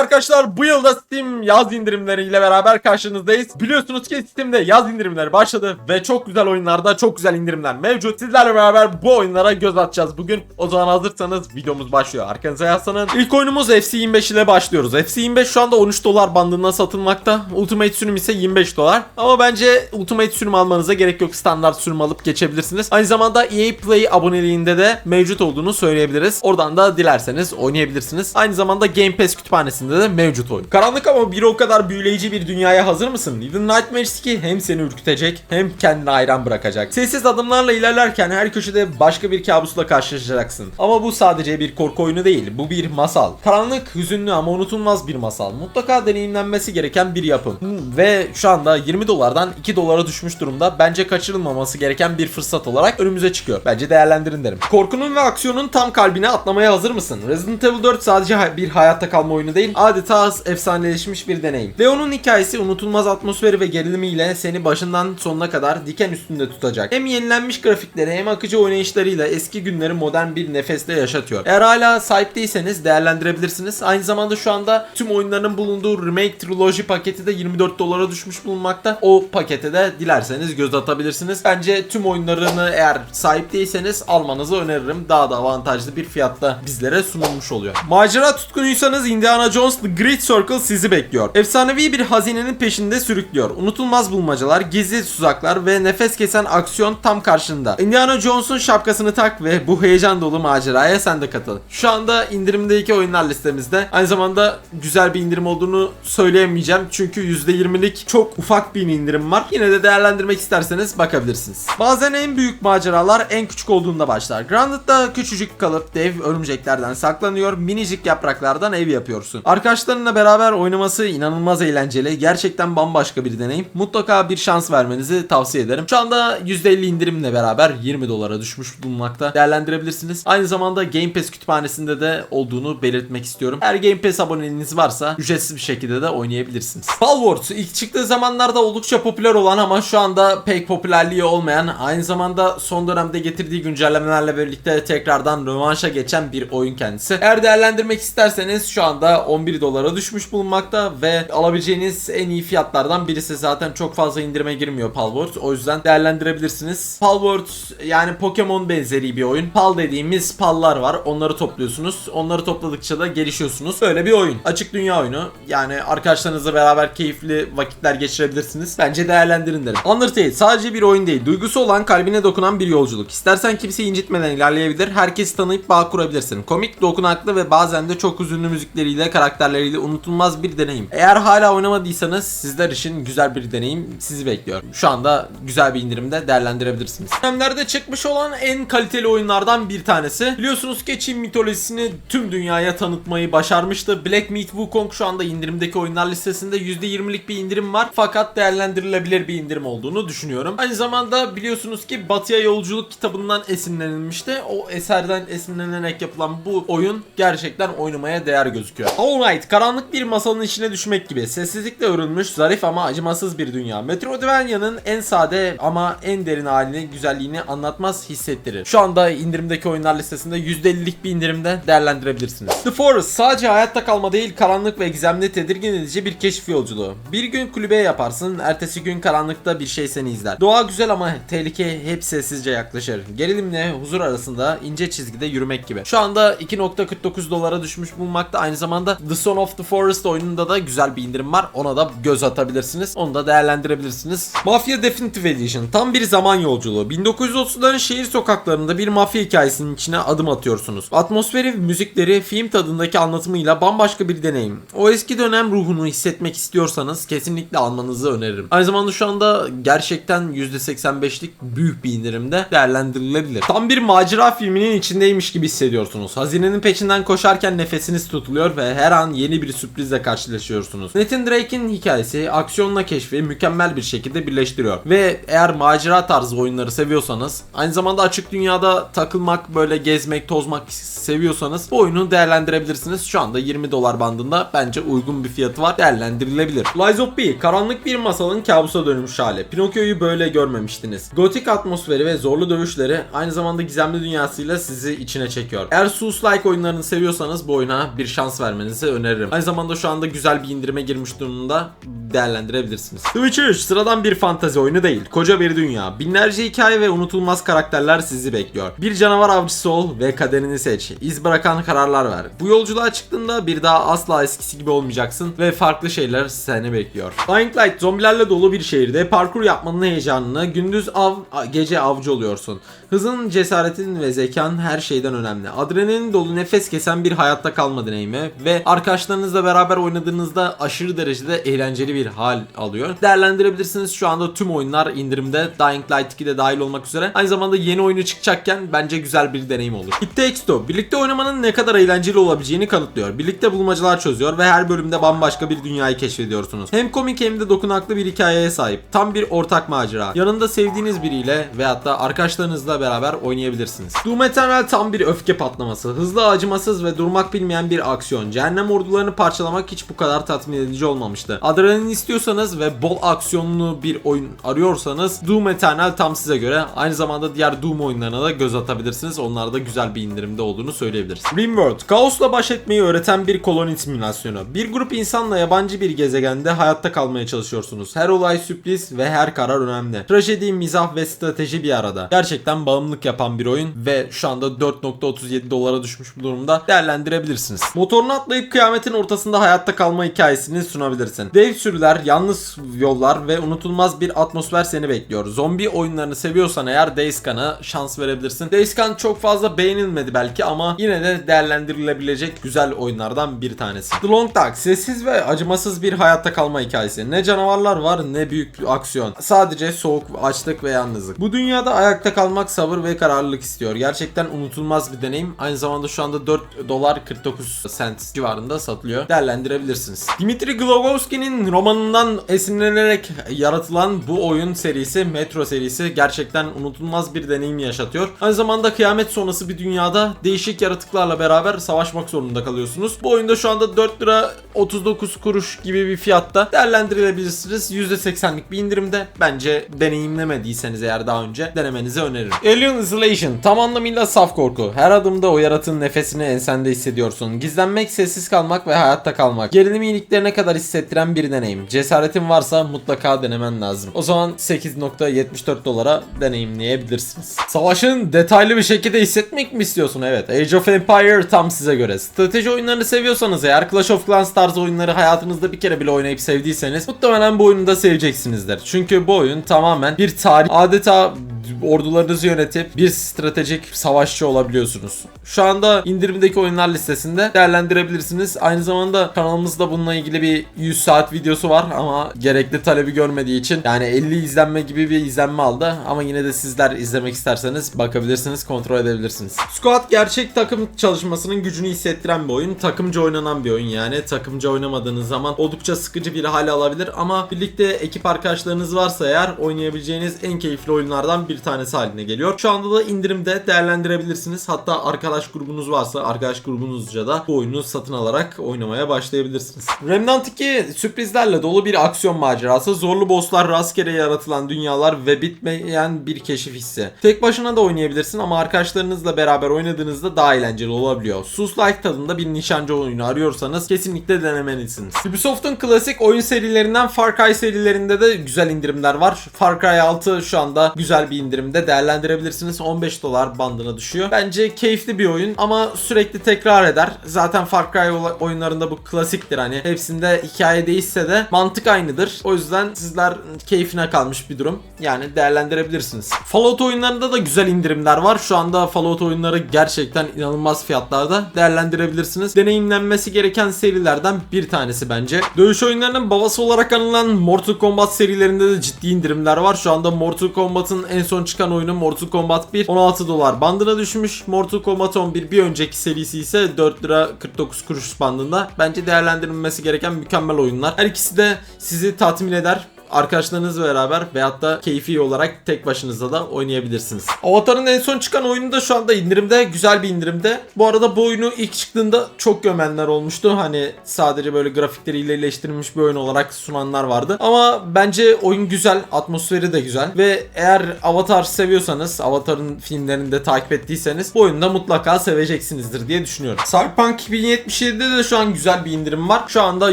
arkadaşlar bu yılda Steam yaz indirimleriyle beraber karşınızdayız. Biliyorsunuz ki Steam'de yaz indirimleri başladı ve çok güzel oyunlarda çok güzel indirimler mevcut. Sizlerle beraber bu oyunlara göz atacağız bugün. O zaman hazırsanız videomuz başlıyor. Arkanıza yaslanın. İlk oyunumuz FC25 ile başlıyoruz. FC25 şu anda 13 dolar bandında satılmakta. Ultimate sürüm ise 25 dolar. Ama bence Ultimate sürüm almanıza gerek yok. Standart sürüm alıp geçebilirsiniz. Aynı zamanda EA Play aboneliğinde de mevcut olduğunu söyleyebiliriz. Oradan da dilerseniz oynayabilirsiniz. Aynı zamanda Game Pass kütüphanesinde de mevcut oyun. Karanlık ama bir o kadar büyüleyici bir dünyaya hazır mısın? Little Nightmares 2 hem seni ürkütecek hem kendine hayran bırakacak. Sessiz adımlarla ilerlerken her köşede başka bir kabusla karşılaşacaksın. Ama bu sadece bir korku oyunu değil. Bu bir masal. Karanlık, hüzünlü ama unutulmaz bir masal. Mutlaka deneyimlenmesi gereken bir yapım. Ve şu anda 20 dolardan 2 dolara düşmüş durumda. Bence kaçırılmaması gereken bir fırsat olarak önümüze çıkıyor. Bence değerlendirin derim. Korkunun ve aksiyonun tam kalbine atlamaya hazır mısın? Resident Evil 4 sadece bir hayatta kalma oyunu değil, adeta efsaneleşmiş bir deneyim. Leon'un hikayesi unutulmaz atmosferi ve gerilimiyle seni başından sonuna kadar diken üstünde tutacak. Hem yenilenmiş grafikleri hem akıcı oynayışlarıyla eski günleri modern bir nefesle yaşatıyor. Eğer hala sahip değilseniz değerlendirebilirsiniz. Aynı zamanda şu anda tüm oyunların bulunduğu Remake Trilogy paketi de 24 dolara düşmüş bulunmakta. O pakete de dilerseniz göz atabilirsiniz. Bence tüm oyunlarını eğer sahip değilseniz almanızı öneririm. Daha da avantajlı bir fiyatta bizlere sunulmuş oluyor. Macera tutkunuysanız Indiana Jones The Great Circle sizi bekliyor. Efsanevi bir hazinenin peşinde sürüklüyor. Unutulmaz bulmacalar, gizli tuzaklar ve nefes kesen aksiyon tam karşında. Indiana Jones'un şapkasını tak ve bu heyecan dolu maceraya sen de katıl. Şu anda indirimdeki oyunlar listemizde. Aynı zamanda güzel bir indirim olduğunu söyleyemeyeceğim. Çünkü %20'lik çok ufak bir indirim var. Yine de değerlendirmek isterseniz bakabilirsiniz. Bazen en büyük maceralar en küçük olduğunda başlar. Grounded'da küçücük kalıp dev örümceklerden saklanıyor. Minicik yapraklardan ev yapıyorsun. Arkadaşlarınla beraber oynaması inanılmaz eğlenceli. Gerçekten bambaşka bir deneyim. Mutlaka bir şans vermenizi tavsiye ederim. Şu anda %50 indirimle beraber 20 dolara düşmüş bulunmakta. Değerlendirebilirsiniz. Aynı zamanda Game Pass kütüphanesinde de olduğunu belirtmek istiyorum. Eğer Game Pass aboneliğiniz varsa ücretsiz bir şekilde de oynayabilirsiniz. Palworld ilk çıktığı zamanlarda oldukça popüler olan ama şu anda pek popülerliği olmayan aynı zamanda son dönemde getirdiği güncellemelerle birlikte tekrardan rövanşa geçen bir oyun kendisi. Eğer değerlendirmek isterseniz şu anda 11 dolara düşmüş bulunmakta ve alabileceğiniz en iyi fiyatlardan birisi zaten çok fazla indirime girmiyor Palworld. O yüzden değerlendirebilirsiniz. Palworld yani Pokemon benzeri bir oyun. Pal dediğimiz pallar var. Onları topluyorsunuz. Onları topladıkça da gelişiyorsunuz. Böyle bir oyun. Açık dünya oyunu. Yani arkadaşlarınızla beraber keyifli vakitler geçirebilirsiniz. Bence değerlendirin derim. Undertale sadece bir oyun değil. Duygusu olan kalbine dokunan bir yolculuk. İstersen kimseyi incitmeden ilerleyebilir. Herkesi tanıyıp bağ kurabilirsin. Komik, dokunaklı ve bazen de çok hüzünlü müzikleriyle, karakterleriyle unutulmaz bir deneyim. Eğer hala oynamadıysanız sizler için güzel bir deneyim sizi bekliyor. Şu anda güzel bir indirimde değerlendirebilirsiniz. Dönemlerde çıkmış olan en kaliteli oyunlardan bir tanesi. Biliyorsunuz ki Çin mitolojisini tüm dünyaya tanıtmayı başarmıştı. Black Myth Wukong şu anda indirimdeki oyunlar listesinde %20'lik bir indirim var. Fakat değerlendirilebilir bir indirim olduğunu düşünüyorum. Aynı zamanda biliyorsunuz ki Batıya Yolculuk kitabından esinlenilmişti. O eserden esinlenerek yapılan bu oyun gerçekten oynamaya değer gözüküyor. Alright, karanlık bir masalın içine düşmek gibi sessizlikle örülmüş, zarif ama acımasız bir dünya. Metroidvania'nın en sade ama en derin halini, güzelliğini anlatmaz hissettirir. Şu anda indirimdeki oyunlar listesinde %50'lik bir indirimde değerlendirebilirsiniz. The Forest sadece hayatta kalma değil, karanlık ve gizemli tedirgin edici bir keşif yolculuğu. Bir gün kulübe yaparsın, ertesi gün karanlıkta bir şey seni izler. Doğa güzel ama tehlike hep sessizce yaklaşır. Gerilimle huzur arasında ince çizgide yürümek gibi. Şu anda 2.49 dolara düşmüş bulunmakta. Aynı zamanda The Son of the Forest oyununda da güzel bir indirim var. Ona da göz atabilirsiniz. Onu da değerlendirebilirsiniz. Mafia Definitive Edition tam bir zaman yolculuğu. 1930'ların şehir sokaklarında bir mafya hikayesinin içine adım atıyorsunuz. Atmosferi, müzikleri, film tadındaki anlatımıyla bambaşka bir deneyim. O eski dönem ruhunu hissetmek istiyorsanız kesinlikle almanızı öneririm. Aynı zamanda şu anda gerçekten %85'lik büyük bir indirimde değerlendirilebilir. Tam bir macera filminin içindeymiş gibi hissediyorsunuz. Hazinenin peşinden koşarken nefesiniz tutuluyor ve her an yeni bir sürprizle karşılaşıyorsunuz. Nathan Drake'in hikayesi aksiyonla keşfi mükemmel bir şekilde birleştiriyor. Ve eğer macera tarzı oyunları seviyorsanız, aynı zamanda açık dünyada takılmak, böyle gezmek, tozmak seviyorsanız bu oyunu değerlendirebilirsiniz. Şu anda 20 dolar bandında bence uygun bir fiyatı var. Değerlendirilebilir. Lies of P, karanlık bir masalın kabusa dönmüş hali. Pinokyo'yu böyle görmemiştiniz. Gotik atmosferi ve zorlu dövüşleri aynı zamanda gizemli dünyasıyla sizi içine çekiyor. Eğer Souls-like oyunlarını seviyorsanız bu oyuna bir şans vermenizi öneririm. Aynı zamanda şu anda güzel bir indirime girmiş durumda değerlendirebilirsiniz. The Witcher 3 sıradan bir fantazi oyunu değil. Koca bir dünya. Binlerce hikaye ve unutulmaz karakterler sizi bekliyor. Bir canavar avcısı ol ve kaderini seç. İz bırakan kararlar ver. Bu yolculuğa çıktığında bir daha asla eskisi gibi olmayacaksın ve farklı şeyler seni bekliyor. Dying Light zombilerle dolu bir şehirde parkur yapmanın heyecanını gündüz av, gece avcı oluyorsun. Hızın, cesaretin ve zekan her şeyden önemli. Adrenalin dolu nefes kesen bir hayatta kalma deneyimi ve arkadaşlarınızla beraber oynadığınızda aşırı derecede eğlenceli bir hal alıyor. Değerlendirebilirsiniz şu anda tüm oyunlar indirimde. Dying Light 2 de dahil olmak üzere. Aynı zamanda yeni oyunu çıkacakken bence güzel bir deneyim olur. It Takes Two birlikte oynamanın ne kadar eğlenceli olabileceğini kanıtlıyor. Birlikte bulmacalar çözüyor ve her bölümde bambaşka bir dünyayı keşfediyorsunuz. Hem komik hem de dokunaklı bir hikayeye sahip. Tam bir ortak macera. Yanında sevdiğiniz biriyle veyahut da arkadaşlarınızla beraber oynayabilirsiniz. Doom Eternal tam bir öfke patlaması. Hızlı, acımasız ve durmak bilmeyen bir aksiyon. Cehennem ordularını parçalamak hiç bu kadar tatmin edici olmamıştı. Adrenalin istiyorsanız ve bol aksiyonlu bir oyun arıyorsanız Doom Eternal tam size göre. Aynı zamanda diğer Doom oyunlarına da göz atabilirsiniz. Onlar da güzel bir indirimde olduğunu söyleyebiliriz. Rimworld, kaosla baş etmeyi öğreten bir koloni simülasyonu. Bir grup insanla yabancı bir gezegende hayatta kalmaya çalışıyorsunuz. Her olay sürpriz ve her karar önemli. Trajedi, mizah ve strateji bir arada. Gerçekten bağımlılık yapan bir oyun ve şu anda 4.37 dolara düşmüş bir durumda değerlendirebilirsiniz. Motorunu atlayıp kıyametin ortasında hayatta kalma hikayesini sunabilirsin. Dev sürüler, yalnız yollar ve unutulmaz bir atmosfer seni bekliyor. Zombi oyunlarını seviyorsan eğer Days Gone'a şans verebilirsin. Days Gone çok fazla beğenilmedi belki ama yine de değerlendirilebilecek güzel oyunlardan bir tanesi. The Long Dark sessiz ve acımasız bir hayatta kalma hikayesi. Ne canavarlar var ne büyük aksiyon. Sadece soğuk, açlık ve yalnızlık. Bu dünyada ayakta kalmak sabır ve kararlılık istiyor. Gerçekten unutulmaz bir deneyim. Aynı zamanda şu anda 4 dolar 49 cent civarında satılıyor. Değerlendirebilirsiniz. Dimitri Glogovski'nin romanından esinlenerek yaratılan bu oyun serisi, Metro serisi gerçekten unutulmaz bir deneyim yaşatıyor. Aynı zamanda kıyamet sonrası bir dünyada değişik yaratıklarla beraber savaşmak zorunda kalıyorsunuz. Bu oyunda şu anda 4 lira 39 kuruş gibi bir fiyatta değerlendirebilirsiniz. %80'lik bir indirimde. Bence deneyimlemediyseniz eğer daha önce denemenizi öneririm. Alien Isolation tam anlamıyla saf korku. Her adımda o yaratığın nefesini ensende hissediyorsun. Gizlenmek, sessiz kalmak ve hayatta kalmak. Gerilimi iliklerine kadar hissettiren bir deneyim. Cesaretin varsa mutlaka denemen lazım. O zaman 8.74 dolara deneyimleyebilirsiniz. Savaşın detaylı bir şekilde hissetmek mi istiyorsun? Evet. Age of Empire tam size göre. Strateji oyunlarını seviyorsanız eğer Clash of Clans tarzı oyunları hayatınızda bir kere bile oynayıp sevdiyseniz muhtemelen bu oyunu da seveceksinizdir. Çünkü bu oyun tamamen bir tarih adeta ordularınızı yönetip bir stratejik savaşçı olabiliyorsunuz. Şu anda indirimdeki oyunlar listesinde değerlendirebilirsiniz. Aynı zamanda kanalımızda bununla ilgili bir 100 saat videosu var ama gerekli talebi görmediği için yani 50 izlenme gibi bir izlenme aldı ama yine de sizler izlemek isterseniz bakabilirsiniz, kontrol edebilirsiniz. Squad gerçek takım çalışmasının gücünü hissettiren bir oyun. Takımca oynanan bir oyun yani. Takımca oynamadığınız zaman oldukça sıkıcı bir hale alabilir ama birlikte ekip arkadaşlarınız varsa eğer oynayabileceğiniz en keyifli oyunlardan bir tanesi haline geliyor. Şu anda da indirimde değerlendirebilirsiniz. Hatta arkadaş grubunuz varsa arkadaş grubunuzca da bu oyunu satın alarak oynamaya başlayabilirsiniz. Remnant 2 sürprizlerle dolu bir aksiyon macerası. Zorlu bosslar, rastgele yaratılan dünyalar ve bitmeyen bir keşif hissi. Tek başına da oynayabilirsin ama arkadaşlarınızla beraber oynadığınızda daha eğlenceli olabiliyor. Sus-like tadında bir nişancı oyunu arıyorsanız kesinlikle denemelisiniz. Ubisoft'un klasik oyun serilerinden Far Cry serilerinde de güzel indirimler var. Far Cry 6 şu anda güzel bir indirimde değerlendirebilirsiniz. 15 dolar bandına düşüyor. Bence keyifli bir oyun ama sürekli tekrar eder. Zaten Far Cry oyunlarında bu klasiktir hani. Hepsinde hikaye değişse de mantık aynıdır. O yüzden sizler keyfine kalmış bir durum. Yani değerlendirebilirsiniz. Fallout oyunlarında da güzel indirimler var. Şu anda Fallout oyunları gerçekten inanılmaz fiyatlarda değerlendirebilirsiniz. Deneyimlenmesi gereken serilerden bir tanesi bence. Dövüş oyunlarının babası olarak anılan Mortal Kombat serilerinde de ciddi indirimler var. Şu anda Mortal Kombat'ın en son çıkan oyunu Mortal Kombat 1 16 dolar bandına düşmüş. Mortal Kombat 11 bir önceki serisi ise 4 lira 49 kuruş bandında. Bence değerlendirilmesi gereken mükemmel oyunlar. Her ikisi de sizi tatmin eder. Arkadaşlarınızla beraber veyahut da keyfi olarak tek başınıza da oynayabilirsiniz. Avatar'ın en son çıkan oyunu da şu anda indirimde. Güzel bir indirimde. Bu arada bu oyunu ilk çıktığında çok gömenler olmuştu. Hani sadece böyle grafikleriyle iyileştirilmiş bir oyun olarak sunanlar vardı. Ama bence oyun güzel. Atmosferi de güzel. Ve eğer Avatar seviyorsanız, Avatar'ın filmlerini de takip ettiyseniz bu oyunu da mutlaka seveceksinizdir diye düşünüyorum. Cyberpunk 2077'de de şu an güzel bir indirim var. Şu anda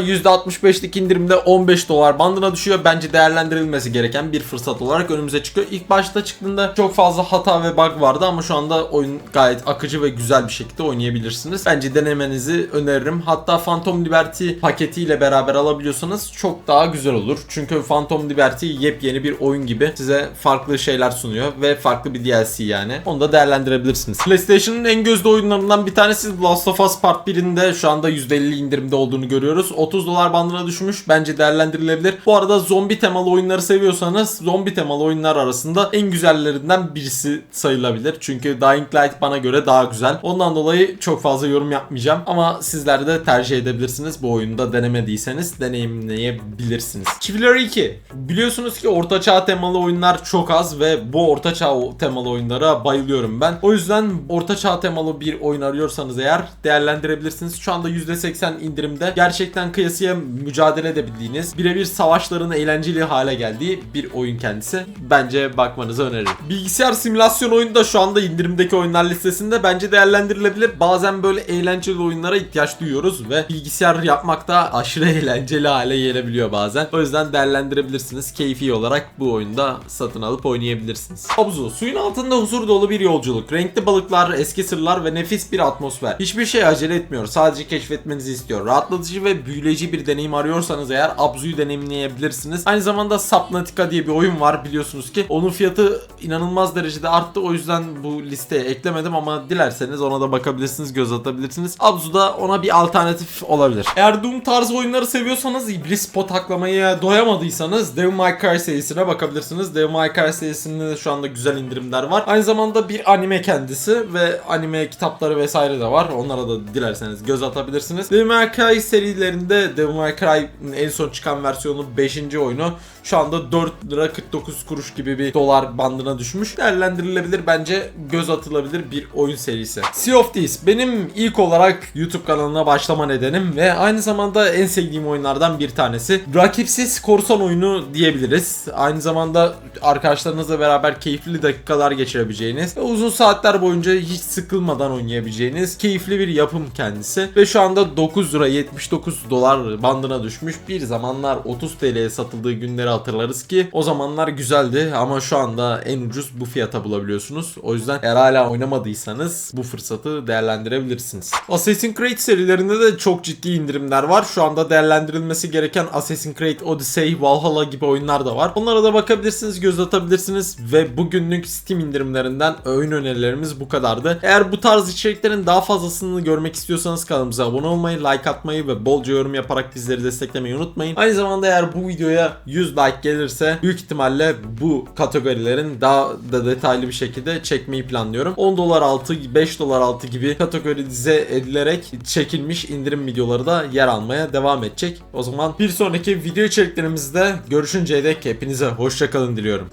%65'lik indirimde 15 dolar bandına düşüyor. Bence değerlendirilmesi gereken bir fırsat olarak önümüze çıkıyor. İlk başta çıktığında çok fazla hata ve bug vardı ama şu anda oyun gayet akıcı ve güzel bir şekilde oynayabilirsiniz. Bence denemenizi öneririm. Hatta Phantom Liberty paketiyle beraber alabiliyorsanız çok daha güzel olur. Çünkü Phantom Liberty yepyeni bir oyun gibi size farklı şeyler sunuyor ve farklı bir DLC yani. Onu da değerlendirebilirsiniz. PlayStation'ın en gözde oyunlarından bir tanesi Last of Us Part 1'inde şu anda %50 indirimde olduğunu görüyoruz. 30 dolar bandına düşmüş. Bence değerlendirilebilir. Bu arada zombi temalı oyunları seviyorsanız zombi temalı oyunlar arasında en güzellerinden birisi sayılabilir. Çünkü Dying Light bana göre daha güzel. Ondan dolayı çok fazla yorum yapmayacağım. Ama sizler de tercih edebilirsiniz. Bu oyunda denemediyseniz deneyimleyebilirsiniz. Chivalry 2. Biliyorsunuz ki ortaçağ temalı oyunlar çok az ve bu ortaçağ temalı oyunlara bayılıyorum ben. O yüzden ortaçağ temalı bir oyun arıyorsanız eğer değerlendirebilirsiniz. Şu anda %80 indirimde. Gerçekten kıyasıya mücadele edebildiğiniz, birebir savaşların eğlenceli hale geldiği bir oyun kendisi. Bence bakmanızı öneririm. Bilgisayar simülasyon oyunu da şu anda indirimdeki oyunlar listesinde bence değerlendirilebilir. Bazen böyle eğlenceli oyunlara ihtiyaç duyuyoruz ve bilgisayar yapmak da aşırı eğlenceli hale gelebiliyor bazen. O yüzden değerlendirebilirsiniz. Keyfi olarak bu oyunda satın alıp oynayabilirsiniz. Havuzu. Suyun altında huzur dolu bir yolculuk. Renkli balıklar, eski sırlar ve nefis bir atmosfer. Hiçbir şey acele etmiyor. Sadece keşfetmenizi istiyor. Rahatlatıcı ve büyüleyici bir deneyim arıyorsanız eğer Abzu'yu deneyimleyebilirsiniz. Aynı zamanda Subnautica diye bir oyun var biliyorsunuz ki. Onun fiyatı inanılmaz derecede arttı. O yüzden bu listeye eklemedim ama dilerseniz ona da bakabilirsiniz, göz atabilirsiniz. Abzu da ona bir alternatif olabilir. Eğer Doom tarzı oyunları seviyorsanız, iblis potaklamaya doyamadıysanız Devil May Cry serisine bakabilirsiniz. Devil May Cry serisinde de şu anda güzel indirimler var. Aynı zamanda bir anime kendisi ve anime kitapları vesaire de var. Onlara da dilerseniz göz atabilirsiniz. Devil May Cry serilerinde Devil May Cry'ın en son çıkan versiyonu 5. oyunu şu anda 4 lira 49 kuruş gibi bir dolar bandına düşmüş. Değerlendirilebilir bence göz atılabilir bir oyun serisi. Sea of Thieves benim ilk olarak YouTube kanalına başlama nedenim ve aynı zamanda en sevdiğim oyunlardan bir tanesi. Rakipsiz korsan oyunu diyebiliriz. Aynı zamanda arkadaşlarınızla beraber keyifli dakikalar geçirebileceğiniz ve uzun saatler boyunca hiç sıkılmadan oynayabileceğiniz keyifli bir yapım kendisi. Ve şu anda 9 lira 79 dolar bandına düşmüş. Bir zamanlar 30 TL'ye satıldığı günleri hatırlarız ki o zamanlar güzeldi ama şu anda en ucuz bu fiyata bulabiliyorsunuz. O yüzden eğer hala oynamadıysanız bu fırsatı değerlendirebilirsiniz. Assassin's Creed serilerinde de çok ciddi indirimler var. Şu anda değerlendirilmesi gereken Assassin's Creed Odyssey, Valhalla gibi oyunlar da var. Onlara da bakabilirsiniz, göz atabilirsiniz ve bugünlük Steam indirimlerinden oyun önerilerimiz bu kadardı. Eğer bu tarz içeriklerin daha fazlasını görmek istiyorsanız kanalımıza abone olmayı, like atmayı ve bolca yorum yaparak bizleri desteklemeyi unutmayın. Aynı zamanda eğer bu videoya 100 like gelirse büyük ihtimalle bu kategorilerin daha da detaylı bir şekilde çekmeyi planlıyorum. 10 dolar altı, 5 dolar altı gibi kategorize edilerek çekilmiş indirim videoları da yer almaya devam edecek. O zaman bir sonraki video içeriklerimizde görüşünceye dek hepinize hoşçakalın diliyorum.